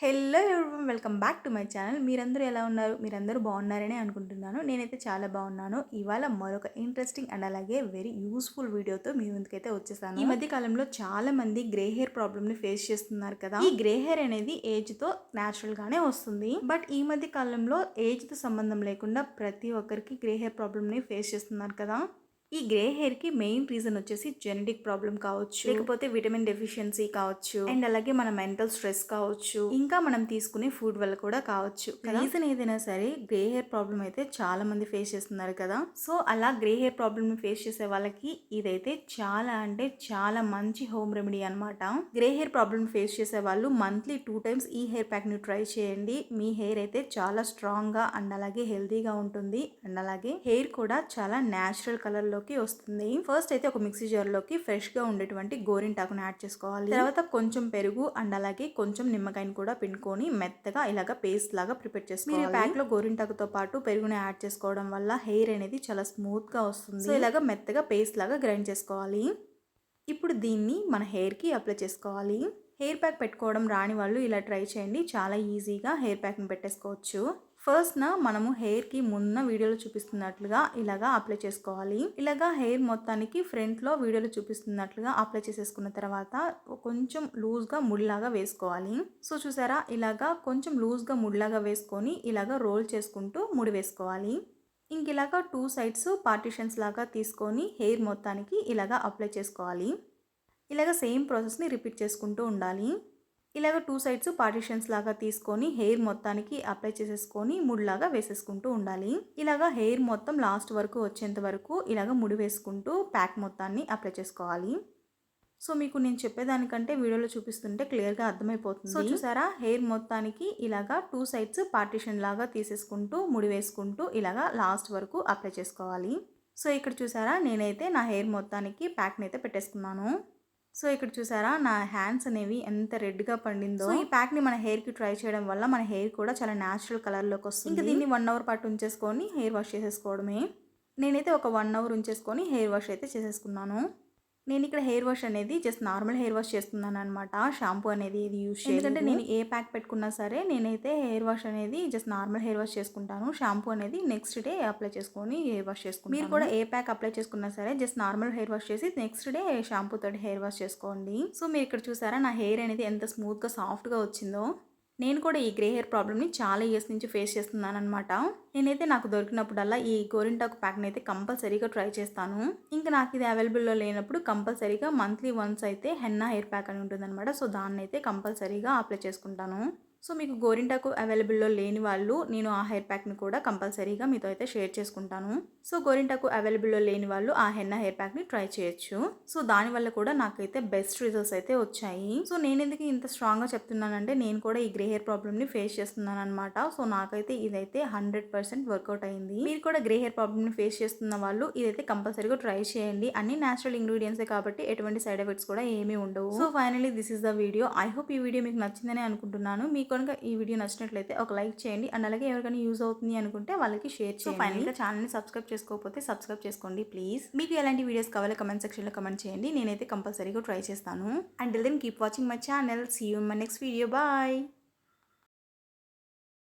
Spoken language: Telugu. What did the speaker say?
Hello everyone welcome back to my channel. మీరందరూ ఎలా ఉన్నారు? మీరందరూ బాగున్నారని అనుకుంటున్నాను. నేనైతే చాలా బాగున్నాను. ఇవాళ మరొక ఇంట్రెస్టింగ్ అండ్ అలాగే వెరీ యూస్ఫుల్ వీడియోతో మీ ముందుకైతే వచ్చేసాను. ఈ మధ్య కాలంలో చాలా మంది గ్రే హెయిర్ ప్రాబ్లమ్ని ఫేస్ చేస్తున్నారు కదా. ఈ గ్రే హెయిర్ అనేది ఏజ్తో న్యాచురల్ గానే వస్తుంది. బట్ ఈ మధ్య కాలంలో ఏజ్తో సంబంధం లేకుండా ప్రతి ఒక్కరికి గ్రే హెయిర్ ప్రాబ్లమ్ని ఫేస్ చేస్తున్నారు కదా. ఈ గ్రే హెయిర్కి మెయిన్ రీజన్ వచ్చేసి జెనెటిక్ ప్రాబ్లం కావచ్చు. లేకపోతే విటమిన్ డెఫిషియన్సీ కావచ్చు. అండ్ అలాగే మన మెంటల్ స్ట్రెస్ కావచ్చు. ఇంకా మనం తీసుకునే ఫుడ్ వల్ల కూడా కావచ్చు. రీజన్ ఏదైనా సరే గ్రే హెయిర్ ప్రాబ్లం అయితే చాలా మంది ఫేస్ చేస్తున్నారు కదా. సో అలా గ్రే హెయిర్ ప్రాబ్లమ్ని ఫేస్ చేసే వాళ్ళకి ఇదైతే చాలా అంటే చాలా మంచి హోమ్ రెమెడీ అనమాట గ్రే హెయిర్ ప్రాబ్లమ్ ఫేస్ చేసే వాళ్ళు మంత్లీ టూ టైమ్స్ ఈ హెయిర్ ప్యాక్ని ట్రై చేయండి. మీ హెయిర్ అయితే చాలా స్ట్రాంగ్గా అండ్ అలాగే హెల్తీగా ఉంటుంది. అండ్ అలాగే హెయిర్ కూడా చాలా న్యాచురల్ కలర్ లో వస్తుంది. ఫస్ట్ అయితే ఒక మిక్సీ జార్లోకి ఫ్రెష్గా ఉండేటువంటి గోరింటాకును యాడ్ చేసుకోవాలి. తర్వాత కొంచెం పెరుగు అండ్ అలాగే కొంచెం నిమ్మకాయని కూడా పిండుకొని మెత్తగా ఇలాగ పేస్ట్ లాగా ప్రిపేర్ చేసుకోవాలి. మీరు ప్యాక్లో గోరింటాకుతో పాటు పెరుగుని యాడ్ చేసుకోవడం వల్ల హెయిర్ అనేది చాలా స్మూత్గా వస్తుంది. సో ఇలాగ మెత్తగా పేస్ట్ లాగా గ్రైండ్ చేసుకోవాలి. ఇప్పుడు దీన్ని మన హెయిర్కి అప్లై చేసుకోవాలి. హెయిర్ ప్యాక్ పెట్టుకోవడం రాని వాళ్ళు ఇలా ట్రై చేయండి. చాలా ఈజీగా హెయిర్ ప్యాక్ని పెట్టేసుకోవచ్చు. ఫస్ట్న మనము హెయిర్కి మున్న వీడియోలో చూపిస్తున్నట్లుగా ఇలాగా అప్లై చేసుకోవాలి. ఇలాగా హెయిర్ మొత్తానికి ఫ్రంట్లో వీడియోలో చూపిస్తున్నట్లుగా అప్లై చేసేసుకున్న తర్వాత కొంచెం లూజ్గా ముడిలాగా వేసుకోవాలి. సో చూసారా? ఇలాగా కొంచెం లూజ్గా ముడిలాగా వేసుకొని ఇలాగా రోల్ చేసుకుంటూ ముడి వేసుకోవాలి. ఇంక ఇలాగా టూ సైడ్స్ పార్టిషన్స్ లాగా తీసుకొని హెయిర్ మొత్తానికి ఇలాగా అప్లై చేసుకోవాలి. ఇలాగ సేమ్ ప్రాసెస్ని రిపీట్ చేసుకుంటూ ఉండాలి. ఇలాగ టూ సైడ్స్ పార్టిషన్స్ లాగా తీసుకొని హెయిర్ మొత్తానికి అప్లై చేసేసుకొని ముడిలాగా వేసేసుకుంటూ ఉండాలి. ఇలాగ హెయిర్ మొత్తం లాస్ట్ వరకు వచ్చేంత వరకు ఇలాగ ముడి వేసుకుంటూ ప్యాక్ మొత్తాన్ని అప్లై చేసుకోవాలి. సో మీకు నేను చెప్పేదానికంటే వీడియోలో చూపిస్తుంటే క్లియర్గా అర్థమైపోతుంది. సో చూసారా? హెయిర్ మొత్తానికి ఇలాగా టూ సైడ్స్ పార్టిషన్ లాగా తీసేసుకుంటూ ముడి వేసుకుంటూ ఇలాగా లాస్ట్ వరకు అప్లై చేసుకోవాలి. సో ఇక్కడ చూసారా? నేనైతే నా హెయిర్ మొత్తానికి ప్యాక్ని అయితే పెట్టేసుకున్నాను. సో ఇక్కడ చూసారా నా హ్యాండ్స్ అనేవి ఎంత రెడ్గా పండిందో. ఈ ప్యాక్ని మన హెయిర్కి ట్రై చేయడం వల్ల మన హెయిర్ కూడా చాలా న్యాచురల్ కలర్లోకి వస్తుంది. ఇంకా దీన్ని వన్ అవర్ పాటు ఉంచేసుకొని హెయిర్ వాష్ చేసేసుకోవడమే. నేనైతే ఒక వన్ అవర్ ఉంచేసుకొని హెయిర్ వాష్ అయితే చేసేసుకున్నాను. నేను ఇక్కడ హెయిర్ వాష్ అనేది జస్ట్ నార్మల్ హెయిర్ వాష్ చేస్తున్నాను అనమాట షాంపూ అనేది ఇది యూస్ ఎందుకంటే నేను ఏ ప్యాక్ పెట్టుకున్నా సరే నేనైతే హెయిర్ వాష్ అనేది జస్ట్ నార్మల్ హెయిర్ వాష్ చేసుకుంటాను. షాంపూ అనేది నెక్స్ట్ డే అప్లై చేసుకొని హెయిర్ వాష్ చేసుకుంటాను. మీరు కూడా ఏ ప్యాక్ అప్లై చేసుకున్నా సరే జస్ట్ నార్మల్ హెయిర్ వాష్ చేసి నెక్స్ట్ డే షాంపూ తోటి హెయిర్ వాష్ చేసుకోండి. సో మీరు ఇక్కడ చూసారా నా హెయిర్ అనేది ఎంత స్మూత్గా సాఫ్ట్గా వచ్చిందో. నేను కూడా ఈ గ్రే హెయిర్ ప్రాబ్లమ్ని చాలా ఇయర్స్ నుంచి ఫేస్ చేస్తున్నాను అనమాట నేనైతే నాకు దొరికినప్పుడల్లా ఈ గోరింటాకు ప్యాక్ని అయితే కంపల్సరీగా ట్రై చేస్తాను. ఇంకా నాకు ఇది అవైలబుల్లో లేనప్పుడు కంపల్సరీగా మంత్లీ వన్స్ అయితే హెన్నా హెయిర్ ప్యాక్ అని ఉంటుందన్నమాట. సో దాన్ని అయితే కంపల్సరీగా అప్లై చేసుకుంటాను. సో మీకు గోరింటాకు అవైలబుల్లో లేని వాళ్ళు నేను ఆ హెయిర్ ప్యాక్ని కూడా కంపల్సరీగా మీతో అయితే షేర్ చేసుకుంటాను. సో గోరింటాకు అవైలబుల్లో లేని వాళ్ళు ఆ హెన్న హెయిర్ ప్యాక్ని ట్రై చేయొచ్చు. సో దానివల్ల కూడా నాకైతే బెస్ట్ రిజల్ట్స్ అయితే వచ్చాయి. సో నేను ఎందుకు ఇంత స్ట్రాంగ్గా చెప్తున్నానంటే నేను కూడా ఈ గ్రే హెయిర్ ప్రాబ్లమ్ని ఫేస్ చేస్తున్నాను అనమాట సో నాకైతే ఇదైతే హండ్రెడ్ పర్సెంట్ వర్కౌట్ అయింది. మీరు కూడా గ్రే హెయిర్ ప్రాబ్లమ్ని ఫేస్ చేస్తున్న వాళ్ళు ఇదైతే కంపల్సరీగా ట్రై చేయండి. అన్ని న్యాచురల్ ఇంగ్రీడియంట్సే కాబట్టి ఎటువంటి సైడ్ ఎఫెక్ట్స్ కూడా ఏమీ ఉండవు. So finally this is the video. I hope ఈ వీడియో మీకు నచ్చిందని అనుకుంటున్నాను. మీకు కనుక ఈ వీడియో నచ్చినట్లయితే ఒక లైక్ చేయండి. అండ్ అలాగే ఎవరికైనా యూజ్ అవుతుంది అనుకుంటే వాళ్ళకి షేర్ చేయండి. ఫైనల్గా ఛానల్ని సబ్స్క్రైబ్ చేసుకోకపోతే సబ్స్క్రైబ్ చేసుకోండి ప్లీజ్. మీకు ఎలాంటి వీడియోస్ కావాలో కమెంట్ సెక్షన్లో కమెంట్ చేయండి. నేనైతే కంపల్సరీగా ట్రై చేస్తాను. And then keep watching my channel see you my next video bye